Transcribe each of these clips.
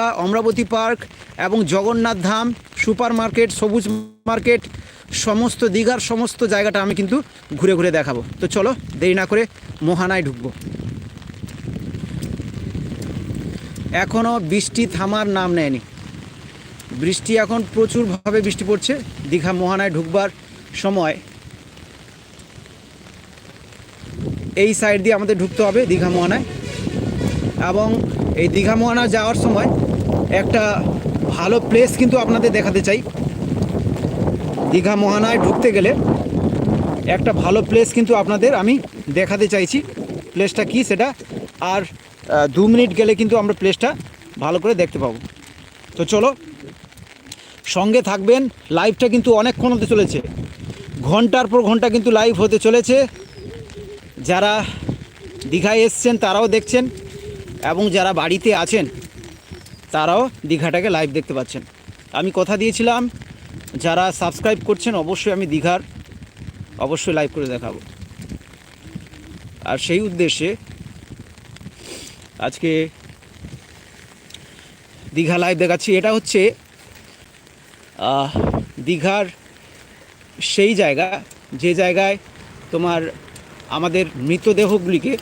Amaravati park এবং Jagannath Dham super market সবুজ market, সমস্ত দীঘার সমস্ত জায়গাটা আমি কিন্তু ঘুরে ঘুরে দেখাবো। তো চলো, দেরি না করে মোহানায় ঢুকবো। এখনও বৃষ্টি থামার নাম নেয়নি। বৃষ্টি এখন প্রচুরভাবে বৃষ্টি পড়ছে। দীঘা মোহানায় ঢুকবার সময়। এই সাইড দিয়ে আমাদের ঢুকতে হবে দীঘা মোহনায়। এবং এই দীঘা মোহনা যাওয়ার সময় একটা ভালো প্লেস কিন্তু আপনাদের দেখাতে চাই। দীঘা মোহনায় ঢুকতে গেলে একটা ভালো প্লেস কিন্তু আপনাদের আমি দেখাতে চাইছি। প্লেসটা কি সেটা? আর দু মিনিট গেলে কিন্তু আমরা প্লেসটা ভালো করে দেখতে পাবো। তো চলো, সঙ্গে থাকবেন লাইভটা কিন্তু অনেকক্ষণ হতে চলেছে। ঘণ্টার পর ঘণ্টা কিন্তু লাইভ হতে চলেছে। যারা দীঘায় এসছেন তারাও দেখছেন। এবং যারা বাড়িতে আছেন, তারাও দীঘাটাকে লাইভ দেখতে পাচ্ছেন। আমি কথা দিয়েছিলাম, যারা সাবস্ক্রাইব করছেন, অবশ্যই আমি দীঘার, অবশ্যই লাইভ করে দেখাবো। আর সেই উদ্দেশ্যে আজকে দীঘা লাইভ দেখাচ্ছি। এটা হচ্ছে দীঘার সেই জায়গা, যে জায়গায় তোমার আমাদের মৃতদেহগুলিকে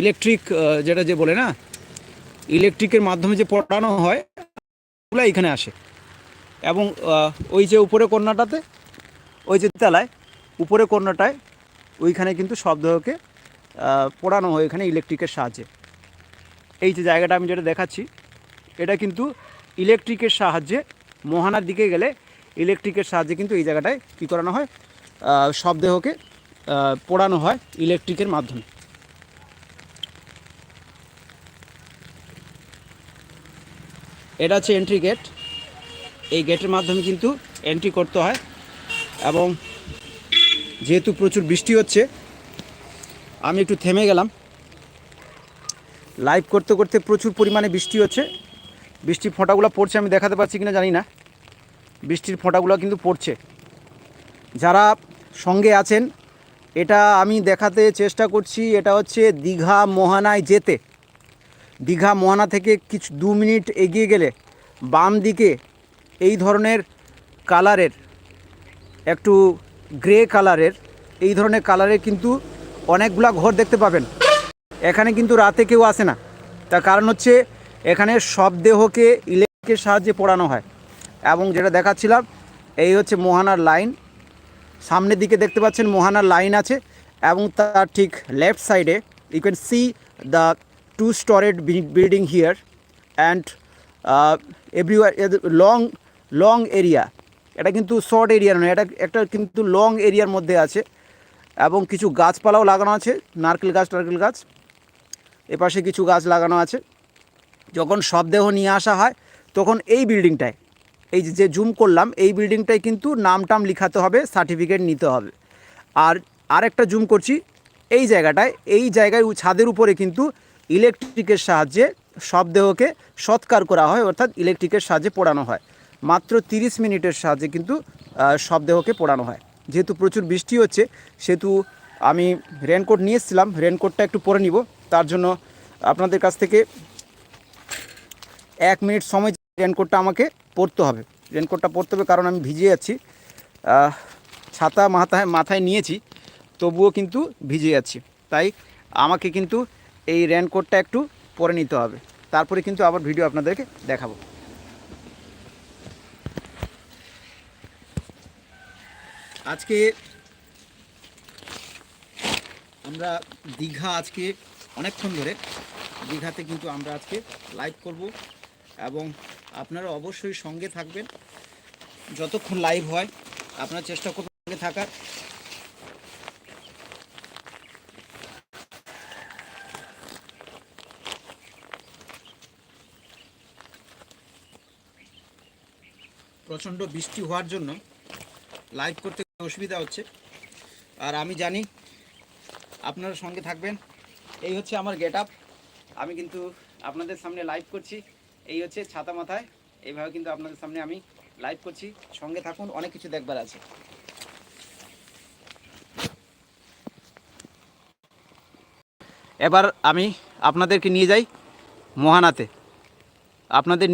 ইলেকট্রিক যেটা যে বলে না ইলেকট্রিকের মাধ্যমে যে পড়ানো হয় ওগুলো এখানে আসে। এবং ওই যে উপরে কন্যাটাতে, ওই যে তলায়, উপরে কন্যাটায়, ওইখানে কিন্তু শব্দকে পোড়ানো হয় এখানে ইলেকট্রিকের সাহায্যে। এই যে জায়গাটা আমি যেটা দেখাচ্ছি, এটা কিন্তু ইলেকট্রিকের সাহায্যে মোহানার দিকে গেলে ইলেকট্রিকের সাহায্যে কিন্তু এই জায়গাটায় কী করানো হয়? শবদেহকে পোড়ানো হয় ইলেকট্রিকের মাধ্যমে। এটা হচ্ছে এন্ট্রি গেট এই গেটের মাধ্যমে কিন্তু এন্ট্রি করতে হয় এবং যেহেতু প্রচুর বৃষ্টি হচ্ছে, আমি একটু থেমে গেলাম। লাইভ করতে করতে প্রচুর পরিমাণে বৃষ্টি হচ্ছে। বৃষ্টির ফোঁটাগুলো পড়ছে, আমি দেখাতে পারছি কিনা জানি না। বৃষ্টির ফোঁটাগুলো কিন্তু পড়ছে। যারা সঙ্গে আছেন এটা আমি দেখাতে চেষ্টা করছি, এটা হচ্ছে দীঘা মোহানায় যেতে। দীঘা মোহানা থেকে কিছু দু মিনিট এগিয়ে গেলে বাম দিকে এই ধরনের কালারের, একটু গ্রে কালারের, এই ধরনের কালারের কিন্তু অনেকগুলা ঘর দেখতে পাবেন। এখানে কিন্তু রাতে কেউ আসে না। তার কারণ হচ্ছে এখানে সব দেহকে ইলেকট্রিকের সাহায্যে পোড়ানো হয়। এবং যেটা দেখাচ্ছিলাম, এই হচ্ছে মোহানার লাইন। সামনের দিকে দেখতে পাচ্ছেন মোহানার লাইন আছে এবং তার ঠিক লেফট সাইডে you can see the two storied building here and everywhere long long area এটা কিন্তু শর্ট এরিয়া নয়, এটা একটা কিন্তু লং এরিয়ার মধ্যে আছে এবং কিছু গাছপালাও লাগানো আছে, নারকেল গাছ, টারকেল গাছ। এপাশে কিছু গাছ লাগানো আছে। যখন শবদেহ নিয়ে আসা হয়, তখন এই বিল্ডিংটায় এই যে জুম করলাম, এই বিল্ডিংটায় কিন্তু নাম টাম লিখাতে হবে সার্টিফিকেট নিতে হবে। আর আরেকটা জুম করছি, এই জায়গাটায়, এই জায়গায় ছাদের উপরে কিন্তু ইলেকট্রিকের সাহায্যে শবদেহকে সৎকার করা হয়, অর্থাৎ ইলেকট্রিকের সাহায্যে পোড়ানো হয়। মাত্র তিরিশ মিনিটের সাহায্যে কিন্তু শবদেহকে পোড়ানো হয়। যেহেতু প্রচুর বৃষ্টি হচ্ছে, সেহেতু আমি রেনকোট নিয়ে এসেছিলাম রেনকোটটা একটু পরে নিব। তার জন্য আপনাদের কাছ থেকে এক মিনিট সময় রেনকোটটা আমাকে পরতে হবে। রেনকোটটা পরতে হবে কারণ আমি ভিজে যাচ্ছি ছাতা মাথায় মাথায় নিয়েছি, তবুও কিন্তু ভিজে যাচ্ছি তাই আমাকে কিন্তু এই রেনকোটটা একটু পরে নিতে হবে। তারপরে কিন্তু আবার ভিডিও আপনাদেরকে দেখাবো। আজকে আমরা দীঘা আজকে অনেকক্ষণ ধরে, দীঘাতে কিন্তু আমরা আজকে লাইভ করব এবং আপনারা অবশ্যই সঙ্গে থাকবেন। যতক্ষণ লাইভ হয়, আপনারা চেষ্টা করবেন সঙ্গে থাকার। প্রচণ্ড বৃষ্টি হওয়ার জন্য লাইভ করতে অসুবিধা হচ্ছে। আর আমি জানি আপনারা সঙ্গে থাকবেন। এই হচ্ছে আমার গেট আপ আমি কিন্তু আপনাদের সামনে লাইভ করছি। এই হচ্ছে ছাতা মাথায়। এইভাবে কিন্তু আপনাদের সামনে আমি লাইভ করছি। সঙ্গে থাকুন, অনেক কিছু দেখবার আছে। এবার আমি আপনাদেরকে নিয়ে যাই মহানাতে। আপনাদের